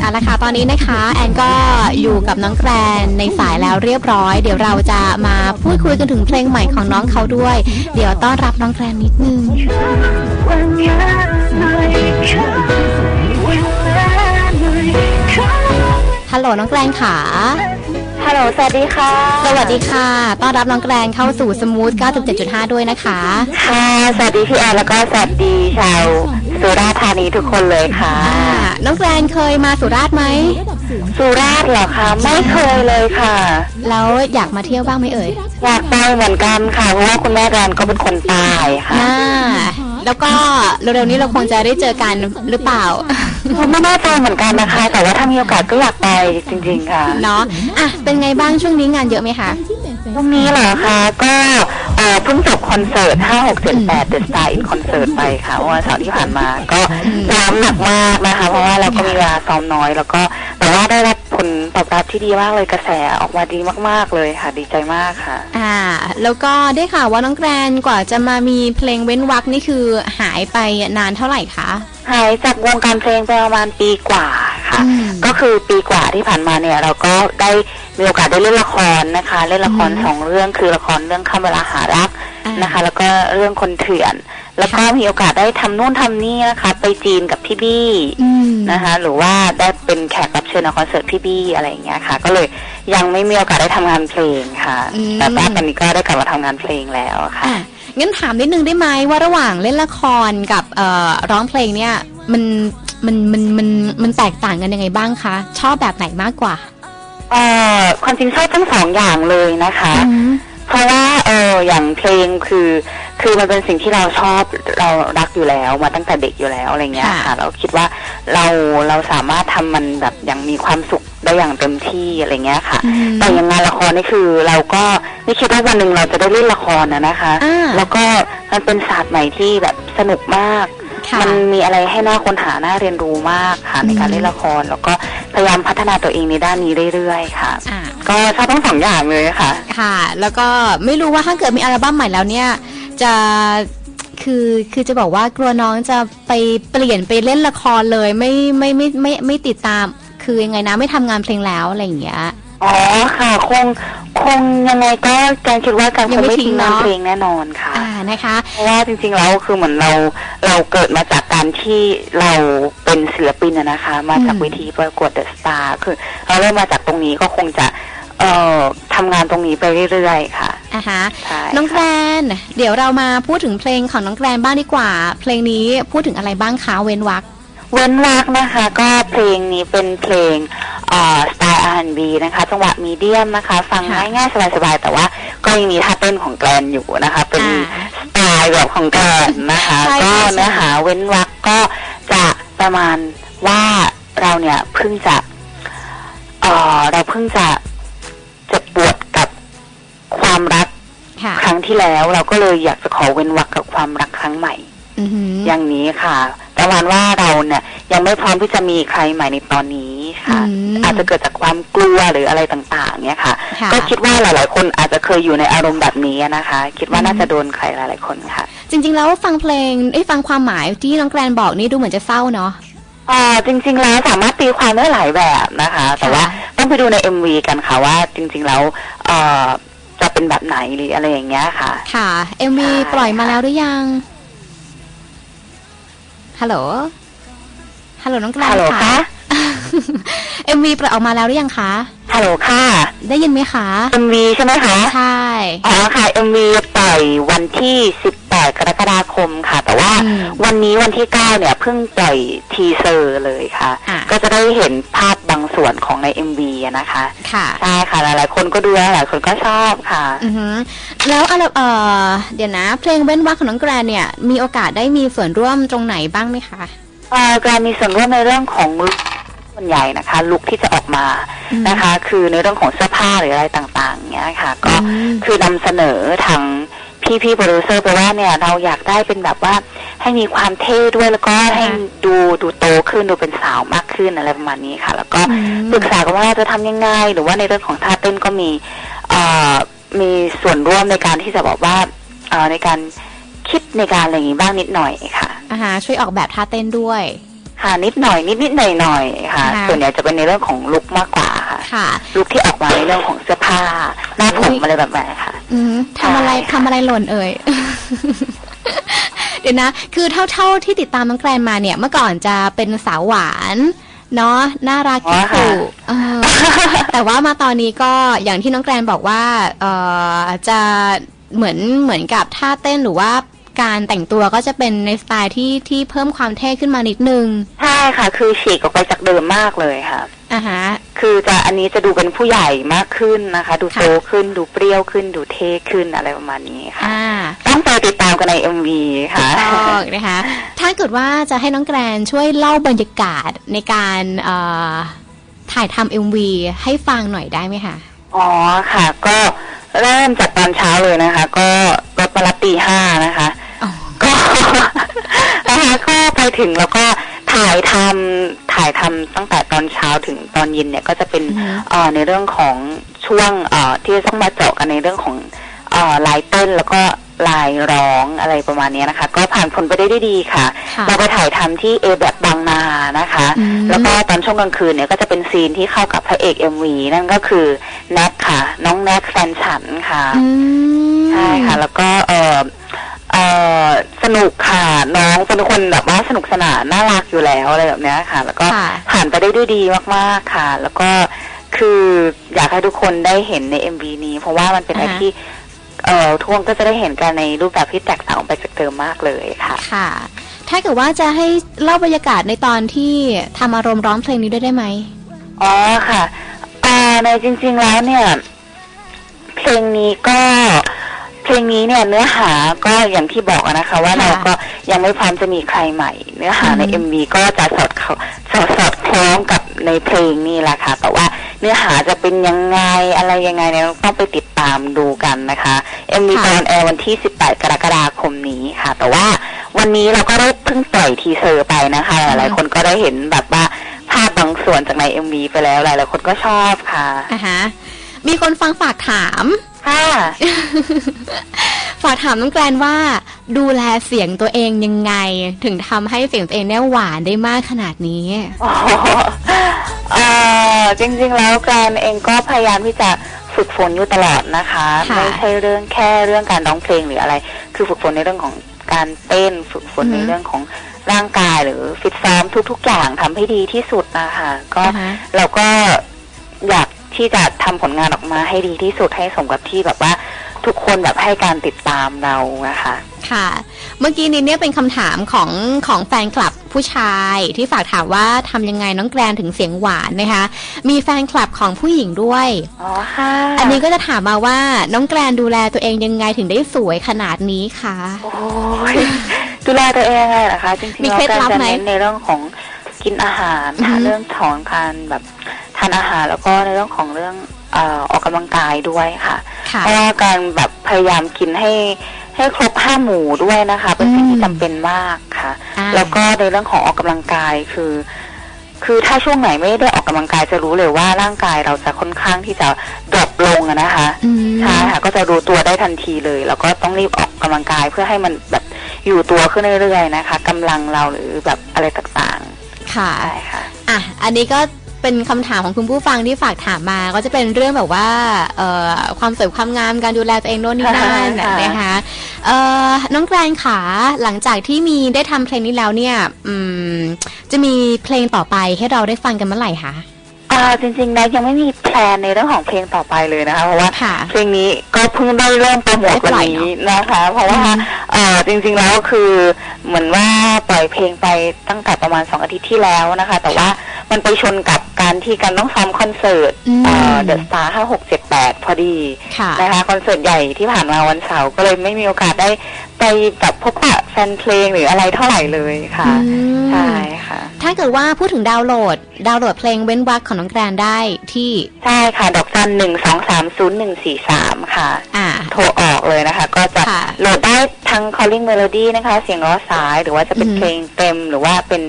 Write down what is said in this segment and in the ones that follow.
เอาละค่ะตอนนี้นะคะแอนก็อยู่กับน้องแกรนในสายแล้วเรียบร้อย เดี๋ยวเราจะมาพูดคุยกันถึงเพลงใหม่ของน้องเขาด้วย เดี๋ยวต้อนรับน้องแกรนนิดนึงฮัลโหลน้องแกรนค่ะ ฮัลโหลสวัสดีค่ะ สวัสดีค่ะ ต้อนรับน้องแกรนเข้าสู่สมูท97.5 ด้วยนะคะ ค่ะ สวัสดีพี่แอนแล้วก็สวัสดีชาวสุราษฎร์ธานีทุกคนเลยค่ะอ่าน้องแกรนเคยมาสุราษฎร์ไหม สุราษฎร์เหรอคะ ไม่เคยเลยค่ะ แล้วอยากมาเที่ยวบ้างไหมเอ่ย อยากไปเหมือนกันค่ะ เพราะว่าคุณแม่แกรนก็เป็นคนใต้ค่ะอ่า แล้วก็เร็วๆนี้เราคงจะได้เจอกันหรือเปล่า ไม่แน่ใจเหมือนกันนะคะ แต่ว่าถ้ามีโอกาสก็อยากไปจริง ๆ ค่ะเนาะอะเป็นไงบ้างช่วงนี้งานเยอะไหมคะพรุ่งนี้เหรอคะก็เอ่อเพิ่งจบคอนเสิร์ต 5 6 7 8 The Star in Concert ไปค่ะเมื่อวันเสาร์ที่ผ่านมา ก็ซ้อมหนักมากนะคะ เพราะว่าเราก็มีเวลาซ้อมน้อย แล้วก็แต่ว่าได้รับ ผลตอบรับที่ดีมากเลยกระแสออกมาดีมาก ๆ เลยค่ะ ดีใจมากค่ะ อ่า แล้วก็ได้ข่าวว่าน้องแกรนกว่าจะมามีเพลงเว้นวักนี่คือหายไปนานเท่าไหร่คะหายจากวงการเพลงไปประมาณปีกว่าค่ะอืมก็คือปีกว่าที่ผ่านมาเนี่ย เราก็ได้มีโอกาสได้เล่นละครนะคะ เล่นละครอืมสองเรื่องคือละครเรื่องคำเวลาหารักอ่านนะคะ แล้วก็เรื่องคนเถื่อน แล้วก็ค่ะมีโอกาสได้ทำนู่นทำนี่นะคะ ไปจีนกับพี่บี้อืมนะคะ หรือว่าได้เป็นแขกรับเชิญในคอนเสิร์ตพี่บี้อะไรอย่างเงี้ยค่ะ ก็เลยยังไม่มีโอกาสได้ทำงานเพลงค่ะ อืม แต่ว่าตอนนี้ก็ได้กลับมาทำงานเพลงแล้วค่ะ อะงั้นถามนิดนึงได้ไหมว่าระหว่างเล่นละครกับเอ่อร้องเพลงเนี่ยมันมันมันมันมันแตกต่างกันยังไงบ้างคะ ชอบแบบไหนมากกว่าเอ่อความจริงชอบทั้งสองอย่างเลยนะคะ อืม เพราะว่าเอออย่างเพลงคือคือมันเป็นสิ่งที่เราชอบเรารักอยู่แล้วมาตั้งแต่เด็กอยู่แล้วอะไรเงี้ยค่ะ ค่ะ เราคิดว่า เราเราสามารถทำมันแบบอย่างมีความสุขได้อย่างเต็มที่อะไรเงี้ยค่ะอืมแต่อย่างงานละครนี่คือ เราก็ไม่คิดว่าวันหนึ่งเราจะได้เล่นละครนะนะคะอ่าแล้วก็มันเป็นศาสตร์ใหม่ที่แบบสนุกมากค่ะมันมีอะไรให้น่าค้นหาน่าเรียนรู้มากค่ะในการอืมเล่นละคร แล้วก็พยายามพัฒนาตัวเองในด้านนี้เรื่อยๆค่ะอ่าก็ชอบทั้งสองอย่างเลยค่ะ ค่ะ แล้วก็ไม่รู้ว่าถ้าเกิดมีอัลบั้มใหม่แล้วเนี่ยจะ คือคือจะบอกว่ากลัวน้องจะไปเปลี่ยนไปเล่นละครเลยไม่ไม่ไม่ไม่ไม่ไม่ติดตาม คือยังไงนะไม่ทำงานเพลงแล้วอะไรอย่างเงี้ย อ๋อค่ะ คงคงยังไงก็การคิดว่าการคยังงไม่ไม่ทิ้ทิ้งงเนอะ งานเพลงแน่นอนค่ะ อ่านะคะ เพราะว่าจริงๆแล้วคือเหมือนเราเราเกิดมาจากการที่เราเป็นศิลปินอะนะคะ มาจากอืม เวทีประกวดเดอะสตาร์คือเราเริ่มมาจากตรงนี้ก็คงจะเอ่อทำงานตรงนี้ไปเรื่อยๆค่ะ อะฮะใช่ น้องแกรค่ะนเดี๋ยวเรามาพูดถึงเพลงของน้องแกรนบ้างดีกว่า เพลงนี้พูดถึงอะไรบ้างคะเว้นวัก เว้นวักนะคะก็เพลงนี้เป็นเพลงเอ่อสไตล์ R&B นะคะ จังหวะมีเดียมนะคะ ฟังค่ะง่ายๆสบายๆแต่ว่าก็ยังมีท่าเต้นของแกลนอยู่นะคะ เป็นอ่าสไตล์แบบของแกลนนะคะ ใช่ก็ใช่เนื้อหาเว้นวักก็จะประมาณว่าเราเนี่ยเพิ่งจะเอ่อเราเพิ่งจะเจ็บปวดกับ ความรักค่ะ ครั้งที่แล้วเราก็เลยอยากจะขอเว้นวักกับความรักครั้งใหม่ อือหืออย่างนี้ค่ะประมาณว่าเราเนี่ย ยังไม่พร้อมที่จะมีใครใหม่ในตอนนี้ค่ะอืมอาจจะเกิดจากความกลัวหรืออะไรต่างๆ เนี่ยค่ะ ค่ะ ก็คิดว่าหลาย ๆ คนอาจจะเคยอยู่ในอารมณ์แบบนี้นะคะ คิดว่าน่าจะโดนใครหลาย ๆ คนค่ะ จริง ๆ แล้วฟังเพลงไอ้ยฟังความหมายที่น้องแกรนบอกนี่ดูเหมือนจะเศร้าเนาะอ่าจริงๆแล้วสามารถตีความได้หลายแบบนะคะ แต่ว่าต้องไปดูใน MV กันค่ะว่าจริงๆแล้วเอ่อ จะเป็นแบบไหนหรืออะไรอย่างเงี้ยค่ะ ค่ะ MV ใช่ปล่อยมาแล้วหรือยังฮัลโหลฮัลโหลน้องแกรนฮัลโหลค่ะคะ MV ปล่อยออกมาแล้วหรือยังคะฮัลโหลค่ะ ได้ยินไหมคะ MV ใช่ไหมคะใช่อ๋อค่ะ MV ปล่อยวันที่ 18กรกฎาคมค่ะ แต่ว่าอืมวันนี้วันที่ 9 เนี่ยเพิ่งปล่อยทีเซอร์เลยค่ะอะก็จะได้เห็นภาพบางส่วนของใน MV อะนะคะค่ะใช่ค่ะ หลายๆ คนก็ดูแล้วหลายคนก็ชอบค่ะอือหือแล้วอะไรเออเดี๋ยวนะ เพลงเว้นวักของน้องแกรนเนี่ย มีโอกาสได้มีส่วนร่วมตรงไหนบ้างไหมคะเอ่อการมีส่วนร่วมในเรื่องของลุคส่วนใหญ่นะคะลุคที่จะออกมาอืมนะคะ คือในเรื่องของเสื้อผ้าหรืออะไรต่างๆเนี้ยค่ะ ก็อืมคือนำเสนอทาง พี่พี่ๆโปรดิวเซอร์ไปว่าเนี่ยเราอยากได้เป็นแบบว่าให้มีความเท่ด้วยแล้วก็ให้ดูดูโตขึ้นดูเป็นสาวมากขึ้นอะไรประมาณนี้ค่ะ แล้วก็อืมปรึกษากันว่าจะทำยังไงหรือว่าในเรื่องของท่าเต้นก็มีเอ่อมีส่วนร่วมในการที่จะบอกว่าเอ่อในการคิดในการอะไรอย่างนี้บ้างนิดหน่อยค่ะอาหาช่วยออกแบบท่าเต้นด้วยค่ะนิดหน่อยนิดนิดหน่อยหน่อยๆค่ะค่ะ ส่วนใหญ่จะเป็นในเรื่องของลุคมากกว่าค่ะค่ะลุคที่ออกมาในเรื่องของเสื้อ ผ้าหน้าผมอะไรแบบนั้นค่ะ อืมทำอะไรใช่ค่ะทำอะไรหล่นเอ่ยเดี๋ยวนะ คือเท่าเท่าที่ติดตามน้องแกรนมาเนี่ย เมื่อก่อนจะเป็นสาวหวานเนาะน่ารักอ๋กิ๊อกค่ะกูเออแต่ว่ามาตอนนี้ก็อย่างที่น้องแกรนบอกว่า เออจะเหมือนเหมือนกับท่าเต้นหรือว่า การแต่งตัวก็จะเป็นในสไตล์ที่ที่เพิ่มความเท่ขึ้นมานิดนึง ใช่ค่ะ คือฉีกออกไปจากเดิมมากเลยค่ะอะฮะ คือจะอันนี้จะดูเป็นผู้ใหญ่มากขึ้นนะคะ ดูค่ะโตขึ้นดูเปรี้ยวขึ้นดูเท่ขึ้นอะไรประมาณนี้ค่ะอ่าต้องไปติดตามกันใน MV ค่ะถูกต้องนะคะ ถ้าเกิดว่าจะให้น้องแกรนช่วยเล่าบรรยากาศในการเอ่อถ่ายทำ MV ให้ฟังหน่อยได้ไหมคะอ๋อค่ะ ก็เริ่มจากตอนเช้าเลยนะคะ ก็รถมารับตีห้านะคะ อ๋อ ก็ นะคะก็ไปถึงแล้วก็ถ่ายทำถ่ายทำตั้งแต่ตอนเช้าถึงตอน เย็นเนี่ยก็จะเป็นอือฮึเอ่อในเรื่องของช่วงเอ่อที่จะต้องมาเจาะกันในเรื่องของเอ่อลายเต้นแล้วก็ลายร้องอะไรประมาณเนี้ยนะคะ ก็ผ่านพ้นไปได้ด้วยดีค่ะค่ะเราไปถ่ายทำที่เอแบบบางนานะคะอืมแล้วก็ตอนช่วงกลางคืนเนี่ยก็จะเป็นซีนที่เข้ากับพระเอกเอ็มวีนั่นก็คือแน็กค่ะ น้องแน็กแฟนฉันค่ะอืมใช่ค่ะ แล้วก็เออ เออสนุกค่ะน้องเป็นคนแบบว่าสนุกสนานน่ารักอยู่แล้วอะไรแบบเนี้ยค่ะ แล้วก็ค่ะผ่านไปได้ด้วยดีมากๆค่ะ แล้วก็คืออยากให้ทุกคนได้เห็นใน MV นี้ เพราะว่ามันเป็นอะไรอ่าฮะที่เอ่อทุกคนก็จะได้เห็นกันในรูปแบบที่แตกต่างออกไปจากเดิมมากเลยค่ะค่ะ ถ้าเกิดว่าจะให้เล่าบรรยากาศในตอนที่ทำอารมณ์ร้องเพลงนี้ด้วยได้ไหมอ๋อค่ะอ่าในจริง ๆแล้วเนี่ย เพลงนี้ก็ เพลงนี้เนี่ยเนื้อหาก็อย่างที่บอกอะนะคะ ว่าค่ะเราก็ยังไม่พร้อมจะมีใครใหม่ เนื้อหาในอือฮึเอ็มวีก็จะสอดเขาสอดสอดคล้องกับในเพลงนี่แหละค่ะ แต่ว่าเนื้อหาจะเป็นยังไงอะไรยังไงเนี่ยต้องไปติดตามดูกันนะคะเอ็มวีตอนแอร์วันที่ 18 กรกฎาคมนี้ค่ะ แต่ว่าวันนี้เราก็ได้เพิ่งปล่อยทีเซอร์ไปนะคะ หลายๆคนก็ได้เห็นแบบว่าภาพบางส่วนจากใน MV ไปแล้วหลายๆคนก็ชอบค่ะอะฮะมีคนฟังฝากถาม ค่ะ ฝากถามน้องแกรนว่า ดูแลเสียงตัวเองยังไง ถึงทำให้เสียงตัวเองเนี่ยหวานได้มากขนาดนี้ อ๋อเอ่อจริงๆแล้วการเองก็พยายามที่จะฝึกฝนอยู่ตลอดนะคะ ค่ะ ไม่ใช่เรื่องแค่เรื่องการร้องเพลงหรืออะไร คือฝึกฝนในเรื่องของการเต้นฝึกฝนอือฮึในเรื่องของร่างกายหรือฟิตซ้อมทุก ๆ อย่างทำให้ดีที่สุดนะคะก็อ่าฮะเราก็อยาก ที่จะทำผลงานออกมาให้ดีที่สุดให้สมกับที่แบบว่าทุกคนแบบให้การติดตามเรานะคะค่ะ เมื่อกี้นี้เนี่ยเป็นคำถามของของแฟนคลับผู้ชายที่ฝากถามว่าทำยังไงน้องแกรนถึงเสียงหวานนะคะ มีแฟนคลับของผู้หญิงด้วยอ๋อค่ะ อันนี้ก็จะถามมาว่าน้องแกรนดูแลตัวเองยังไงถึงได้สวยขนาดนี้คะโอ้ยดูแลตัวเองไงนะคะจริงๆมีแล้วเคล็ดการลับจะไหมเน้นในเรื่องของกินอาหารอือฮึค่ะเรื่องของการแบบทานอาหารแล้วก็ในเรื่องของเรื่องเอ่อออกกำลังกายด้วยค่ะค่ะ เพราะว่าการแบบพยายามกินให้ให้ครบห้าหมู่ด้วยนะคะ เป็นสิ่งอืมที่จำเป็นมากค่ะ อ่า แล้วก็ในเรื่องของออกกำลังกายคือ คือถ้าช่วงไหนไม่ได้ออกกำลังกายจะรู้เลยว่าร่างกายเราจะค่อนข้างที่จะดรอปลงอะนะคะ อืม ใช่ค่ะก็จะรู้ตัวได้ทันทีเลย แล้วก็ต้องรีบออกกำลังกายเพื่อให้มันแบบอยู่ตัวขึ้นเรื่อยๆนะคะกำลังเราหรือแบบอะไรต่างค่ะ ๆใช่ค่ะ อะ อันนี้ก็ เป็นคำถามของคุณผู้ฟังที่ฝากถามมา ก็จะเป็นเรื่องแบบว่าเอ่อความสวยความงามการดูแลตัวเองโน่นนี่นั่นค่ะนะคะเอ่อน้องแกรนขาหลังจากที่มีได้ทำเพลงนี้แล้วเนี่ยอืมจะมีเพลงต่อไปให้เราได้ฟังกันเมื่อไหร่คะอ่าจริงๆนะยังไม่มีแพลนในเรื่องของเพลงต่อไปเลยนะคะ เพราะว่าค่ะเพลงนี้ก็เพิ่งได้เริ่มโปรโมทได้ปวันล่อยนี้นะคะ เพราะว่าอืมเอ่อจริงๆแล้วคือเหมือนว่าปล่อยเพลงไปตั้งแต่ประมาณสองอาทิตย์ที่แล้วนะคะ แต่ว่า มันไปชนกับการที่การต้องซ้อมคอนเสิร์ตอืมเดอะสตาร์ห้าหกเจ็ดแปดพอดีค่ะนะคะคอนเสิร์ตใหญ่ที่ผ่านมาวันเสาร์ก็เลยไม่มีโอกาสได้ไปแบบพบปะแฟนเพลงหรืออะไรเท่าไหร่เลยค่ะอืมใช่ค่ะ ถ้าเกิดว่าพูดถึงดาวน์โหลด ดาวน์โหลดเพลงเว้นวรรคของน้องแกรนได้ที่ ใช่ค่ะ ดอกจันหนึ่งสองสามศูนย์หนึ่งสี่สามค่ะอ่าโทรออกเลยนะคะ ก็จะค่ะโหลดได้ทั้ง calling melody นะคะ เสียงล้อสายหรือว่าจะเป็นอืมเพลงเต็มหรือว่าเป็น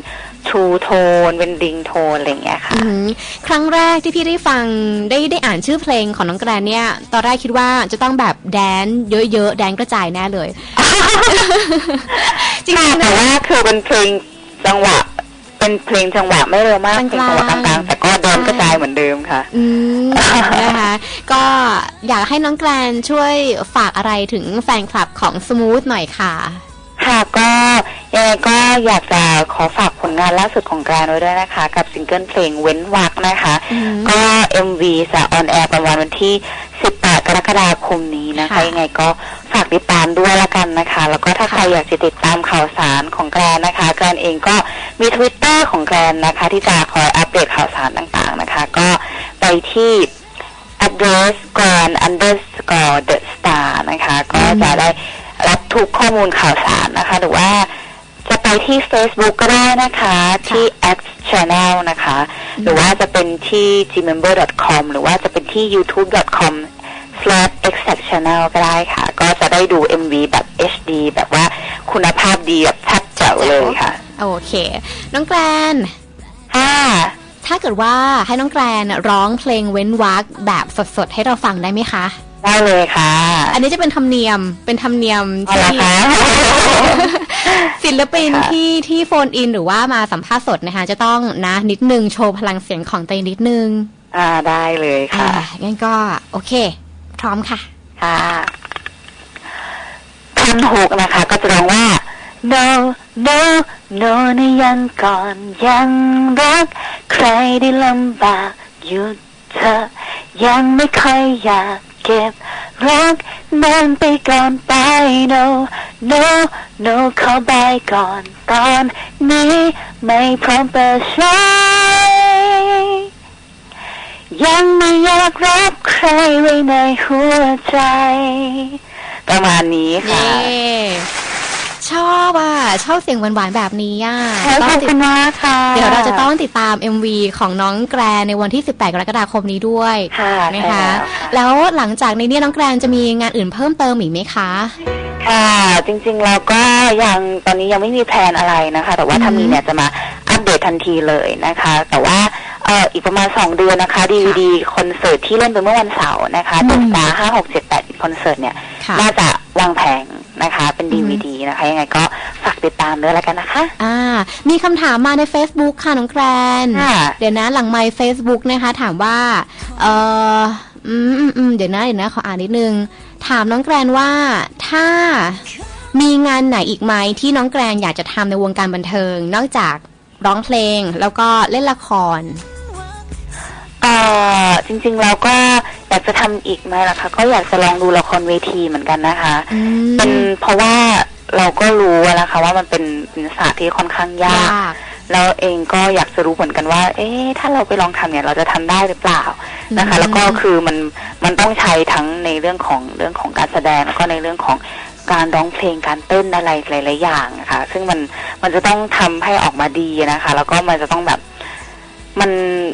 true tone เป็น ring tone อะไรอย่างเงี้ยค่ะอืมครั้งแรกที่พี่ได้ฟังได้ได้อ่านชื่อเพลงของน้องแกรนเนี่ย ตอนแรกคิดว่าจะต้องแบบแดนเยอะๆ แดนกระจายแน่เลย จริงๆแต่นะว่าคือเป็นเพลงจังหวะเเป็นเพลงจังหวะไม่เร็วมากกลางๆเพลงจังหวะกลางๆแต่ก็เดินกระจายเหมือนเดิมค่ะ อืมนะคะก็อยากให้น้องแกรนช่วยฝากอะไรถึงแฟนคลับของสมูทหน่อยค่ะ ค่ะก็ยังไงก็อยากจะขอฝากผลงานล่าสุดของแกรนไว้ด้วยนะคะ กับซิงเกิลเพลงเว้นวักนะคะอืมก็ MV จะออนแอร์ประมาณวันที่ 18 กรกฎาคมนี้นะคะค่ะยังไงก็ฝากติดตามด้วยละกันนะคะ แล้วก็ถ้าใครอยากจะติดตามข่าวสารของแกรนนะคะแกรนเองก็มี Twitter ของแกรนนะคะ ที่จะคอยอัปเดตข่าวสารต่างๆนะคะ ก็ไปที่ address grand underscore the star นะคะ ก็จะได้ รับทุกข้อมูลข่าวสารนะคะ หรือว่าจะไปที่ Facebook ก็ได้นะคะที่ X Channel นะคะ หรือว่าจะเป็นที่ gmember.com หรือว่าจะเป็นที่ youtube.com slash exact channel ก็ได้ค่ะ ก็จะได้ดู MV แบบ HD แบบว่าคุณภาพดีแบบชัดเจ๋วเลยค่ะ โอเค น้องแกรนค่ะถ้าเกิดว่าให้น้องแกรนร้องเพลงเว้นวักแบบสดๆ ให้เราฟังได้ไหมคะ ได้เลยค่ะ อันนี้จะเป็นธรรมเนียมเป็นธรรมเนียมเอาที่ละคะศิลปินค่ะที่ที่โฟนอินหรือว่ามาสัมภาษณ์สดนะคะจะต้องนะนิดนึงโชว์พลังเสียงของตัวเองนิดนึงอ่าได้เลยอ่าค่ะงั้นก็โอเค พร้อมค่ะ ค่ะท่อนหกนะคะ ก็จะร้องว่า no no no ในยังก่อนยังรัก ใครได้ลำบากหยุดเธอยังไม่ค่อยอยาก เก็บรักเดินไปก่อนไป no no no ขอบายก่อนตอนนี้ไม่พร้อมเปิดใช้ยังไม่อยากรับใครไว้ในหัวใจ ประมาณนี้ค่ะเย้ ชอบอะ ชอบเสียงหวานๆแบบนี้อะขอบต้องติคุดณมากค่ะเดี๋ยวเราจะต้องติดตาม MV ของน้องแกรนในวันที่ 18 กรกฎาคมนี้ด้วยค่ะนะใช่คะแล้วค่ะแล้วหลังจากในนี้น้องแกรนจะมีงานอื่นเพิ่มเติมอีกไหมคะค่ะจริงๆเราก็ยังตอนนี้ยังไม่มีแพลนอะไรนะคะ แต่ว่าถ้าอืมมีเนี่ยจะมาอัปเดตทันทีเลยนะคะ แต่ว่าเอ่ออีกประมาณสองเดือนนะคะดีวดีคอนเสิร์ตที่เล่นไปเมื่อวันเสาร์นะคะอืมเดอะสตาร์ห้าหกเจ็ดแปดคอนเสิร์ตเนี่ยค่ะน่าจะ วางแผงนะคะ เป็นอืดีมวดีนะคะ ยังไงก็ฝากติดตามด้วยแล้วกันนะคะ อ่า มีคำถามมาใน Facebook ค่ะ น้องแกรนค่ะเดี๋ยวนะหลังไมค์ Facebook นะคะ ถามว่า เอออืมอืมอืมเดี๋ยวนะเดี๋ยวนะ ขออ่านนิดนึง ถามน้องแกรนว่าถ้ามีงานไหนอีกไหมที่น้องแกรนอยากจะทำในวงการบันเทิง นอกจากร้องเพลงแล้วก็เล่นละครเอ่อจริงๆเราก็ อยากจะทำอีกไหมล่ะคะ ก็อยากจะลองดูละครเวทีเหมือนกันนะคะอืมเป็นเพราะว่าเราก็รู้อะนะคะว่ามันเป็นเป็นศาสตร์ที่ค่อนข้างยากยากแล้วเองก็อยากจะรู้เหมือนกันว่า เอ๊ะถ้าเราไปลองทำเนี่ยเราจะทำได้หรือเปล่านะคะอืมแล้วก็คือมันมันต้องใช้ทั้งในเรื่องของเรื่องของการแสดงแล้วก็ในเรื่องของการร้องเพลงการเต้นอะไรหลาย ๆ อย่างนะคะซึ่งมันมันจะต้องทำให้ออกมาดีนะคะ แล้วก็มันจะต้องแบบ มัน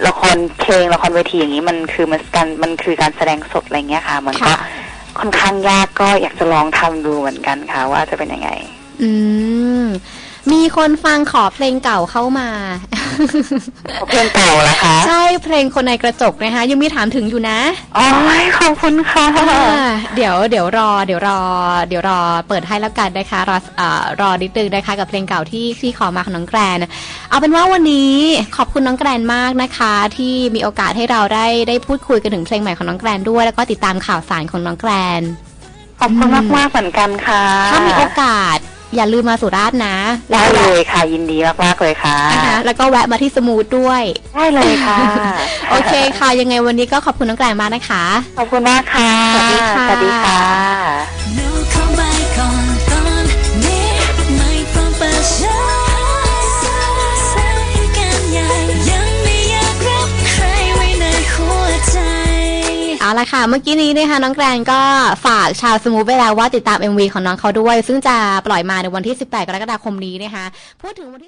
ละครเพลงละครเวทีอย่างนี้มันคือมันการมันคือการแสดงสดอะไรเงี้ยค่ะ มันก็ค่ะค่อนข้างยากก็อยากจะลองทำดูเหมือนกันค่ะ ว่าจะเป็นยังไง อืมมีคนฟังขอเพลงเก่าเข้ามา เพลงเก่าละคะ ใช่เพลงคนในกระจกนะคะ ยังมีถามถึงอยู่นะอ๋อขอบคุณค่ะอ่าเดี๋ยวเดี๋ยวรอ เดี๋ยวรอ เดี๋ยวรอเปิดให้แล้วกันนะคะ รอเอ่อรอนิดนึงนะคะกับเพลงเก่าที่ที่ขอมาของน้องแกรน เอาเป็นว่าวันนี้ขอบคุณน้องแกรนมากนะคะ ที่มีโอกาสให้เราได้ได้พูดคุยกันถึงเพลงใหม่ของน้องแกรนด้วย แล้วก็ติดตามข่าวสารของน้องแกรนขอบคุณมากมากๆเหมือนกันค่ะ ถ้ามีโอกาส อย่าลืมมาสุราษฎร์นะได้เลยค่ะยินดีมากมากๆเลยค่ะนะคะแล้วก็แวะมาที่สมูทด้วย ได้เลยค่ะ โอเคค่ะ ยังไงวันนี้ก็ขอบคุณน้องแกรนมากนะคะ ขอบคุณมากค่ะ สวัสดีค่ะ ละค่ะ เมื่อกี้นี้นะคะน้องแกรนก็ฝากชาวสมูทไปแล้วว่าติดตาม MV ของน้องเขาด้วย ซึ่งจะปล่อยมาในวันที่ 18 กรกฎาคมนี้นะคะ พูดถึงวันที่